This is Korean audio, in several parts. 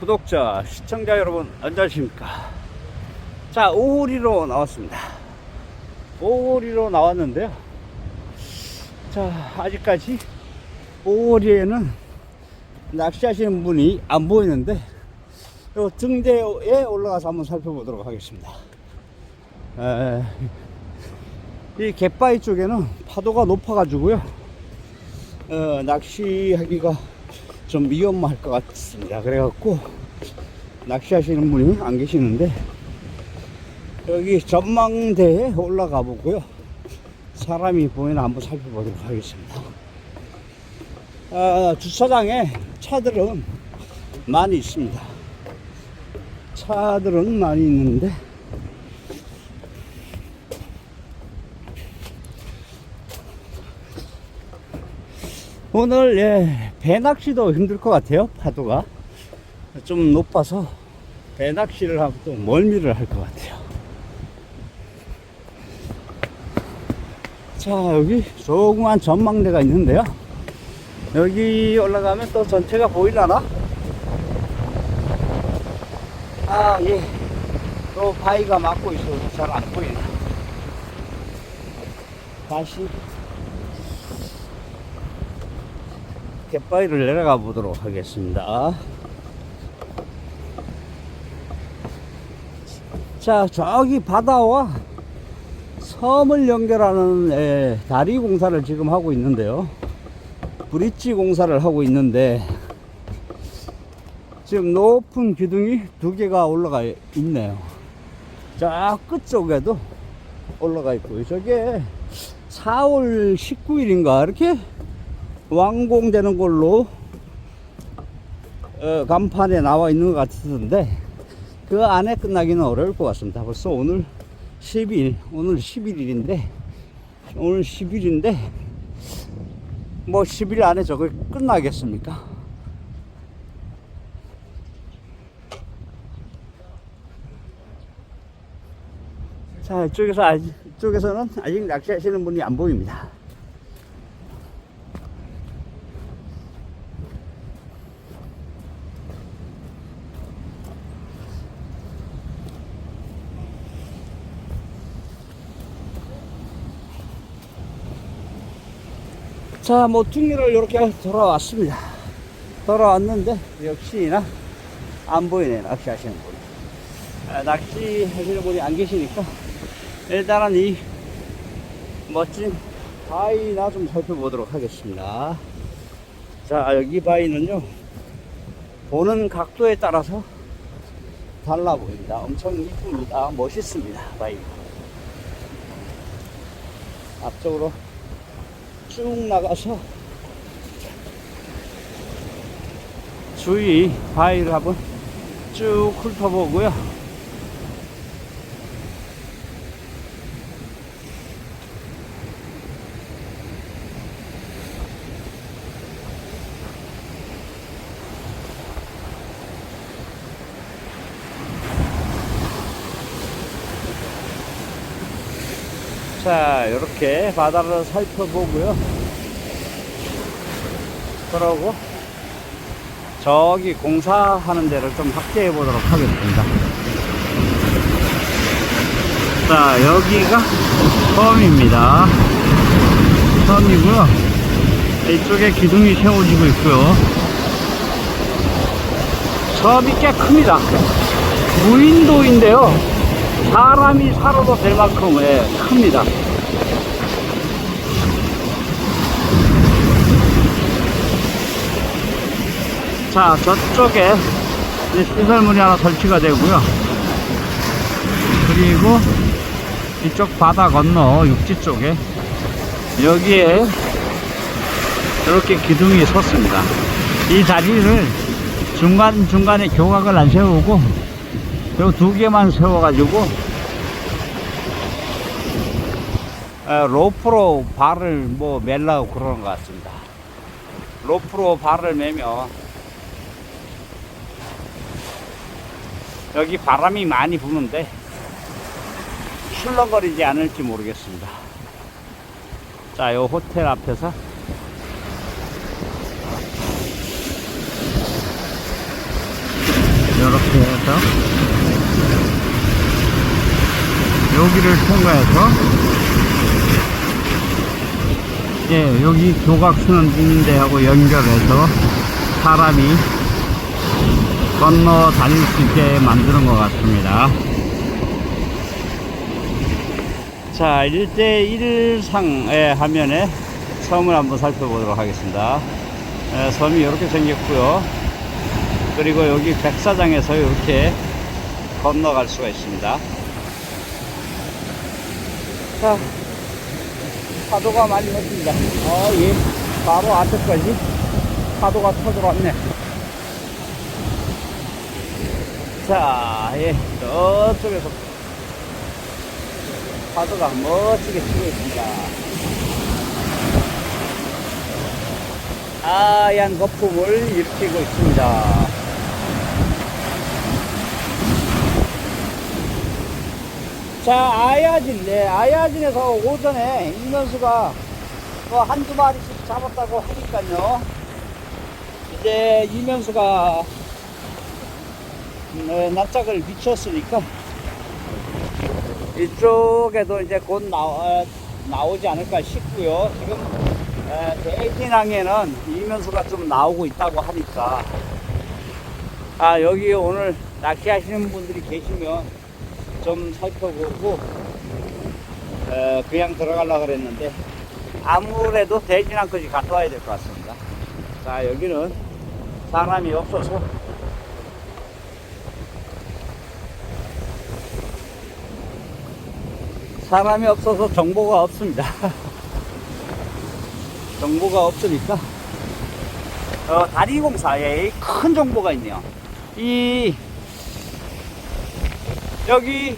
구독자, 시청자 여러분, 안녕하십니까. 자, 오리로 나왔습니다. 오리로 나왔는데요. 자, 아직까지 오리에는 낚시하시는 분이 안 보이는데, 요 등대에 올라가서 한번 살펴보도록 하겠습니다. 에, 이 갯바위 쪽에는 파도가 높아가지고요. 어, 낚시하기가 좀 위험할 것 같습니다. 그래갖고 낚시하시는 분이 안 계시는데 여기 전망대에 올라가 보고요. 사람이 보이나 한번 살펴보도록 하겠습니다. 아, 주차장에 차들은 많이 있습니다. 차들은 많이 있는데 오늘 예, 배낚시도 힘들 것 같아요 파도가. 좀 높아서 배낚시를 하고 또 멀미를 할 것 같아요. 자 여기 조그만 전망대가 있는데요. 여기 올라가면 또 전체가 보이려나? 아 예 또 바위가 막고 있어서 잘 안 보이네. 다시 갯바위를 내려가 보도록 하겠습니다. 자, 저기 바다와 섬을 연결하는 에, 다리 공사를 지금 하고 있는데요. 브릿지 공사를 하고 있는데 지금 높은 기둥이 두 개가 올라가 있네요. 저 끝쪽에도 올라가 있고요. 저게 4월 19일인가 이렇게 완공되는 걸로 어, 간판에 나와 있는 것 같은데 그 안에 끝나기는 어려울 것 같습니다. 벌써 오늘 10일, 오늘 11일인데 오늘 10일인데 뭐 10일 안에 저거 끝나겠습니까? 자, 이쪽에서 아직, 이쪽에서는 아직 낚시하시는 분이 안 보입니다. 자, 모퉁이를 이렇게 돌아왔습니다. 돌아왔는데, 역시나 안 보이네, 낚시하시는 분이. 아, 낚시하시는 분이 안 계시니까, 일단은 이 멋진 바위나 좀 살펴보도록 하겠습니다. 자, 여기 바위는요, 보는 각도에 따라서 달라 보입니다. 엄청 이쁩니다. 멋있습니다, 바위. 앞쪽으로 쭉 나가서 주위 바위를 한번 쭉 훑어보고요. 자, 이렇게 바다를 살펴보고요. 그러고 저기 공사하는 데를 좀 확대해 보도록 하겠습니다. 자, 여기가 섬입니다. 섬이고요. 이쪽에 기둥이 세워지고 있고요. 섬이 꽤 큽니다. 무인도인데요. 사람이 살아도 될 만큼 예, 큽니다. 자, 저쪽에 시설물이 하나 설치가 되고요. 그리고 이쪽 바다 건너 육지 쪽에 여기에 이렇게 기둥이 섰습니다. 이 자리를 중간중간에 교각을 안 세우고 요두 개만 세워가지고 에, 로프로 발을 뭐 멜라고 그러는 것 같습니다. 로프로 발을 매면 여기 바람이 많이 부는데 출렁거리지 않을지 모르겠습니다. 자, 요 호텔 앞에서 이렇게 해서 여기를 통과해서 예, 여기 교각순환인데하고 연결해서 사람이 건너 다닐 수 있게 만드는 것 같습니다. 자, 1대1 상의 화면에 섬을 한번 살펴보도록 하겠습니다. 에, 섬이 이렇게 생겼고요. 그리고 여기 백사장에서 이렇게 건너갈 수가 있습니다. 자, 파도가 많이 났습니다. 아, 예. 바로 앞에까지 파도가 터들어왔네. 자, 예. 저쪽에서 파도가 멋지게 치고 있습니다. 하얀 거품을 일으키고 있습니다. 자, 아야진인데, 아야진에서 오전에 이면수가 뭐 한두 마리씩 잡았다고 하니까요. 이제 이면수가 네, 납작을 미쳤으니까 이쪽에도 이제 곧 나오, 나오지 않을까 싶고요. 지금 에, 대진항에는 이면수가 좀 나오고 있다고 하니까 아 여기 오늘 낚시하시는 분들이 계시면 좀 살펴보고 에, 그냥 들어가려고 그랬는데 아무래도 대진항까지 갔다 와야 될 것 같습니다. 자 여기는 사람이 없어서 사람이 없어서 정보가 없습니다. 정보가 없으니까 어, 다리공사에 큰 정보가 있네요. 이 여기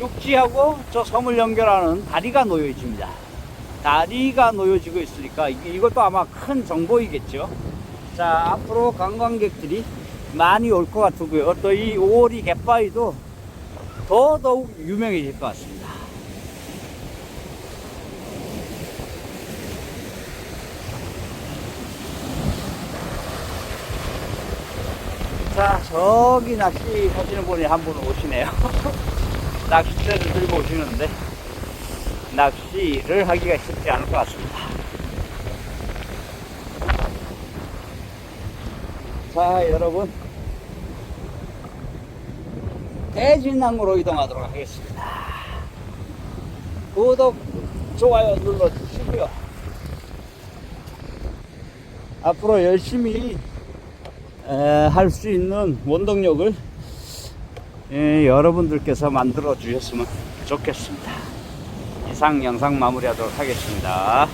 육지하고 저 섬을 연결하는 다리가 놓여집니다. 다리가 놓여지고 있으니까 이- 이것도 아마 큰 정보이겠죠. 자 앞으로 관광객들이 많이 올 것 같고요. 또이 오리 갯바위도 더더욱 유명해질 것 같습니다. 자, 저기 낚시 하시는 분이 한 분 오시네요. 낚싯대를 들고 오시는데, 낚시를 하기가 쉽지 않을 것 같습니다. 자, 여러분. 대진항으로 이동하도록 하겠습니다. 구독, 좋아요 눌러주시고요. 앞으로 열심히 할 수 있는 원동력을 에, 여러분들께서 만들어 주셨으면 좋겠습니다. 이상 영상 마무리하도록 하겠습니다.